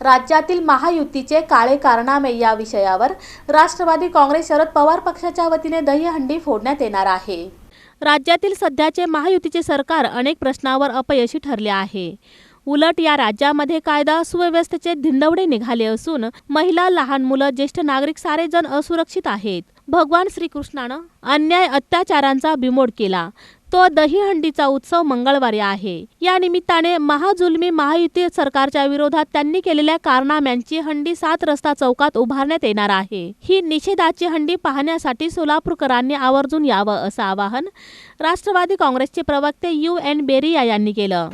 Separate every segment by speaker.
Speaker 1: राज्यातील महायुतीचे काळे कारनामे या विषयावर राष्ट्रवादी काँग्रेस शरद पवार पक्षाच्या वतीने दहीहंडी फोडण्यात येणार आहे. राज्यातील सध्याचे महायुतीचे सरकार अनेक प्रश्नावर अपयशी ठरले आहे. उलट या राज्यामध्ये कायदा सुव्यवस्थेचे धिंडवडे निघाले असून महिला लहान मुलं ज्येष्ठ नागरिक सारेजण असुरक्षित आहेत. भगवान श्रीकृष्णानं अन्याय अत्याचारांचा बिमोड केला. तो दहीहंडीचा उत्सव मंगळवारी आहे. या निमित्ताने महाजुलमी महायुती सरकारच्या विरोधात त्यांनी केलेल्या कारनाम्यांची हंडी सात रस्ता चौकात उभारण्यात येणार आहे. ही निषेधाची हंडी पाहण्यासाठी सोलापूरकरांनी आवर्जून यावं असं आवाहन राष्ट्रवादी काँग्रेसचे प्रवक्ते यू एन बेरिया यांनी केलं.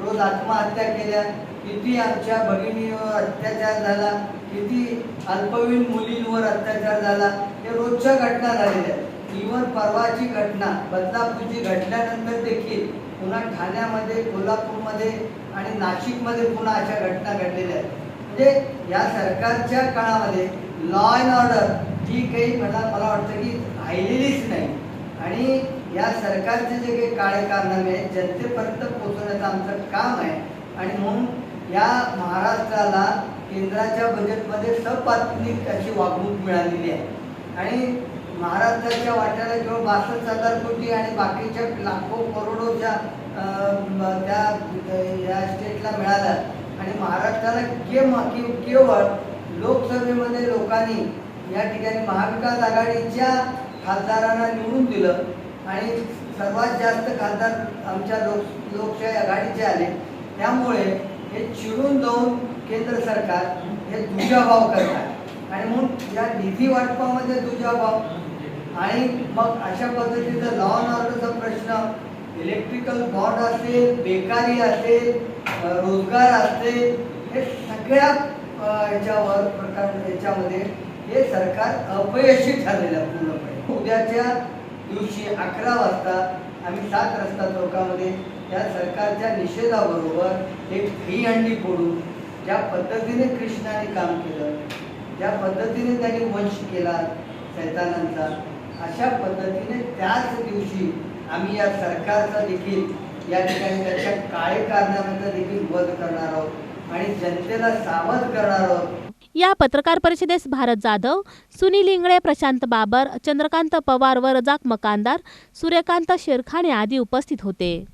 Speaker 2: रोज आत्महत्या केल्या. किती आमच्या भगिनीवर अत्याचार झाला. किती अल्पवयीन मुलींवर अत्याचार झाला. हे रोजच्या घटना झालेल्या आहेत परवाची घटना बदलापूरची घटल्यानंतर देखील पुन्हा ठाण्यामध्ये कोल्हापूरमध्ये आणि नाशिकमध्ये पुन्हा अशा घटना घडलेल्या आहेत. म्हणजे या सरकारच्या काळामध्ये लॉ अँड ऑर्डर ही काही मला मला वाटतं की राहिलेलीच नाही. आणि या सरकारचे जे काही काळे कारनामे आहेत जनतेपर्यंत पोहोचवण्याचं आमचं काम आहे. आणि म्हणून या महाराष्ट्राला केंद्राच्या बजेटमध्ये सपात्मिक अशी वागणूक मिळालेली आहे. आणि महाराष्ट्राच्या वाट्याला केवळ बासष्ट हजार कोटी आणि बाकीच्या लाखो करोडोच्या त्या या स्टेटला मिळाल्या आणि महाराष्ट्राला केव केवळ लोकसभेमध्ये लोकांनी या ठिकाणी महाविकास आघाडीच्या खासदारांना निवडून दिलं. आणि सर्वात जास्त खासदार आमच्या लोक लोकशाही आघाडीचे आले. त्यामुळे हे चिडून जाऊन केंद्र सरकार हे दुजाभाव करतात आणि म्हणून या निधी वाटपामध्ये दुजाभाव आणि मग अशा पद्धतीचं लॉ ऑर्डरचा प्रश्न इलेक्ट्रिकल बॉन्ड असेल बेकारी असेल रोजगार असेल हे सगळ्या याच्यावर प्रकार याच्यामध्ये हे सरकार अपयशी ठरलेलं आहे पूर्णपणे. उद्याच्या दिवशी अकरा वाजता आम्ही सात रस्ता चौकामध्ये या सरकारच्या निषेधाबरोबर एक दहीहंडी फोडून ज्या पद्धतीने कृष्णाने काम केलं ज्या पद्धतीने त्यांनी वंश केला सैतानांचा अशा पद्धतीने त्याच दिवशी आम्ही या सरकारचा देखील या ठिकाणी त्याच्या काळे कारणाचा देखील वध करणार आहोत आणि जनतेला सावध करणार आहोत.
Speaker 1: या पत्रकार परिषदेस भारत जाधव सुनील इंगळे प्रशांत बाबर चंद्रकांत पवार व रजाक मकानदार सूर्यकांत शेरखाने आदी उपस्थित होते.